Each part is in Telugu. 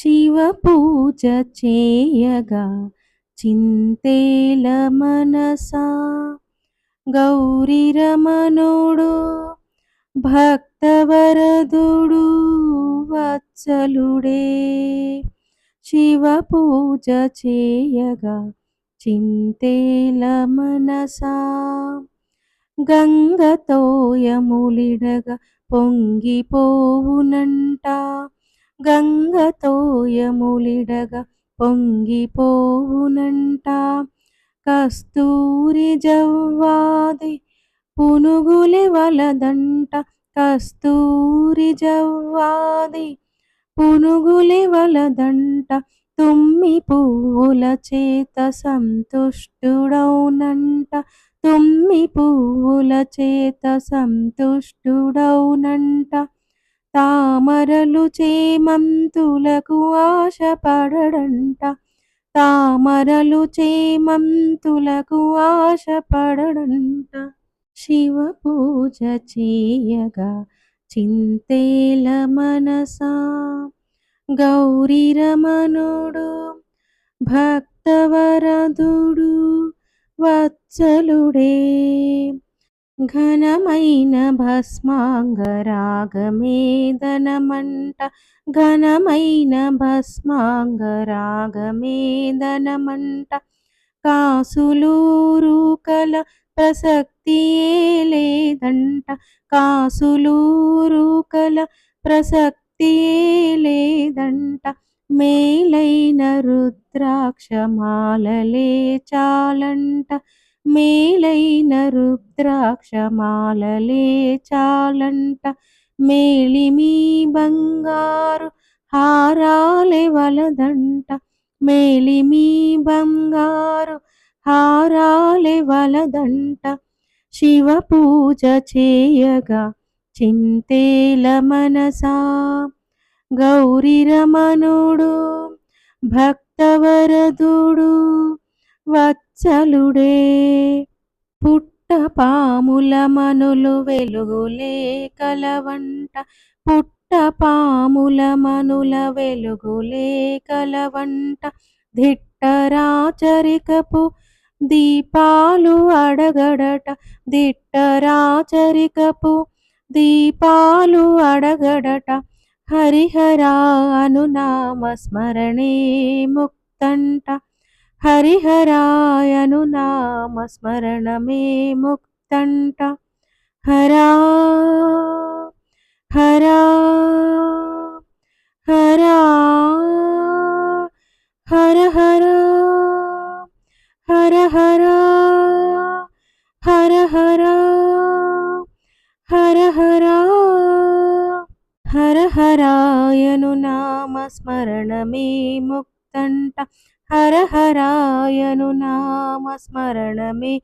శివ పూజ చేయగా చింతేల మనసా. గౌరీ రమణుడు భక్తవరదుడు వత్సలుడే. శివ పూజ చేయగా చింతేల మనసా. గంగతో యములిడగా పొంగిపోవునంట. గంగతోయములిడగా పొంగిపోవునంట. కస్తూరి జవ్వాది పునుగులి వలదంట. కస్తూరి జవ్వాది పునుగులి వలదంట. తుమ్మి పువ్వుల చేత సంతుష్టుడౌనంట. తుమ్మి పువ్వుల చేత సంతుష్టుడౌనంట. తామరలు చేమంతులకు ఆశపడడంట. తామరలు చేమంతులకు ఆశపడడంట. శివ పూజ చేయగా చింతేల మనసా. గౌరిరమణుడు భక్తవరదుడు వత్సలుడే. ఘనమైన భస్మాంగరాగమేదనమంట ఘనమైన భస్మాంగరాగమేదనమంట కాసులూరు కల ప్రసక్తియే లేదంట. కాసులూరు కల ప్రసక్తియే లేదంట. మేలైన రుద్రాక్షమాలలే చాలంట. మేలైన రుద్రాక్షమాలలే చాలంట. మేలిమీ బంగారు హారాలే వలదంట. మేలిమీ బంగారు హారాలే వలదంట. శివ పూజ చేయగా చింతేల మనసా. గౌరిరమణుడు భక్తవరదుడు వత్సలుడే. పుట్ట పాముల మనులు వెలుగులే కలవంట. పుట్ట పాముల మనుల వెలుగులే కలవంట. దిట్టరాచరికపు దీపాలు అడగడట. దిట్టరాచరికపు దీపాలు అడగడట. హరిహరా అనునామ స్మరణే ముక్తంట. హరిహరాయను నామ స్మరణమే ముక్తంట హరా హరా హరా హర హర హర హర హర హర హర హర హర హరాయను నామ స్మరణమే ముక్తంట హర హరాయను నామ స్మరణమే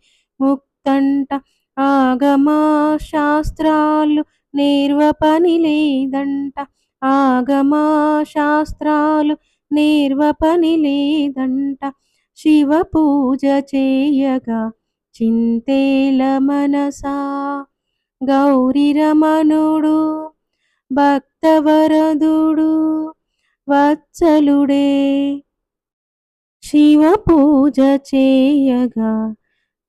ముక్తంట ఆగమా శాస్త్రాలు నిర్వపని లేదంట. ఆగమా శాస్త్రాలు నిర్వపని లేదంట. శివ పూజ చేయగా చింతేల మనసా గౌరిరమణుడు భక్తవరదుడు వత్సలుడే శివ పూజ చేయగా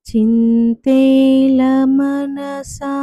చింతేల మనసా.